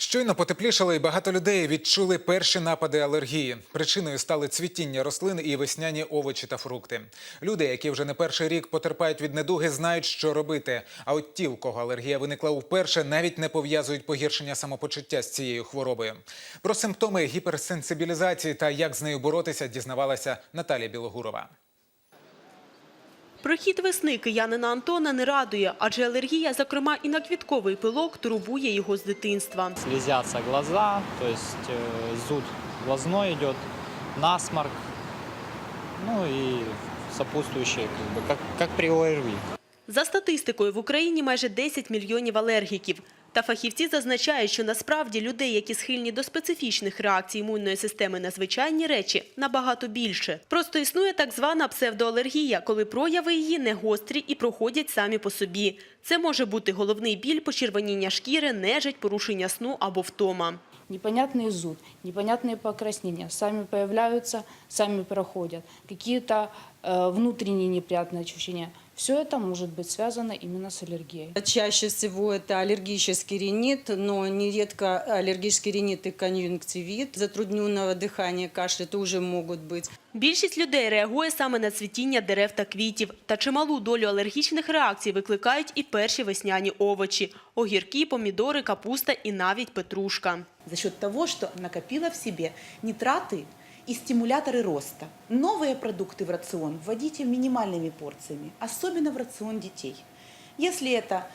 Щойно потеплішало і багато людей відчули перші напади алергії. Причиною стали цвітіння рослин і весняні овочі та фрукти. Люди, які вже не перший рік потерпають від недуги, знають, що робити. А от ті, у кого алергія виникла вперше, навіть не пов'язують погіршення самопочуття з цією хворобою. Про симптоми гіперсенсибілізації та як з нею боротися, дізнавалася Наталія Білогурова. Прохід весни киянина Антона не радує, адже алергія, зокрема і на квітковий пилок, турбує його з дитинства. Слізяться глаза, то есть э, зуд глазной йде, насморк, ну і сопутствующие, как, бы, при ОРВИ. За статистикою, в Україні майже 10 мільйонів алергіків. Та фахівці зазначають, що насправді людей, які схильні до специфічних реакцій імунної системи на звичайні речі, набагато більше. Просто існує так звана псевдоалергія, коли прояви її не гострі і проходять самі по собі. Це може бути головний біль, почервоніння шкіри, нежить, порушення сну або втома. непонятный зуд, непонятные покраснения, сами появляются, сами проходят, какие-то э, внутренние неприятные ощущения. Все это может быть связано именно с аллергией. Чаще всего это аллергический ринит, но нередко аллергический ринит и конъюнктивит. Затрудненного дыхания, кашля тоже могут быть. Більшість людей реагує саме на цвітіння дерев та квітів. Та чималу долю алергічних реакцій викликають і перші весняні овочі – огірки, помідори, капуста і навіть петрушка. за счет того, что накопила в себе нитраты и стимуляторы роста. Новые продукты в рацион вводите минимальными порциями, особенно в рацион детей. Если это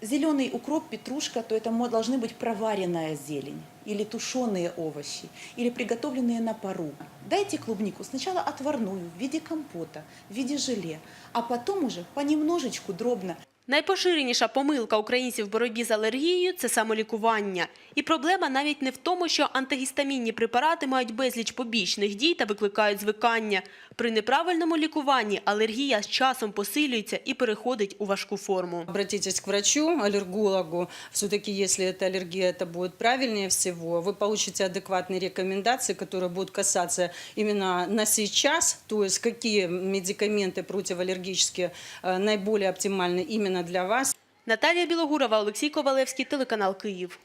зеленый укроп, петрушка, то это должны быть проваренная зелень или тушеные овощи, или приготовленные на пару. Дайте клубнику сначала отварную в виде компота, в виде желе, а потом уже понемножечку дробно Найпоширеніша помилка українців в боротьбі з алергією – це самолікування. І проблема навіть не в тому, що антигістамінні препарати мають безліч побічних дій та викликають звикання. При неправильному лікуванні алергія з часом посилюється і переходить у важку форму. Обратитесь к врачу, аллергологу. Все-таки, если это аллергия, это будет правильнее всего. Вы получите адекватные рекомендации, которые будут касаться именно на сейчас, то есть какие медикаменты противоаллергические э, наиболее оптимальны именно для вас. Наталія Білогурова, Олексій Ковалевський, телеканал «Київ».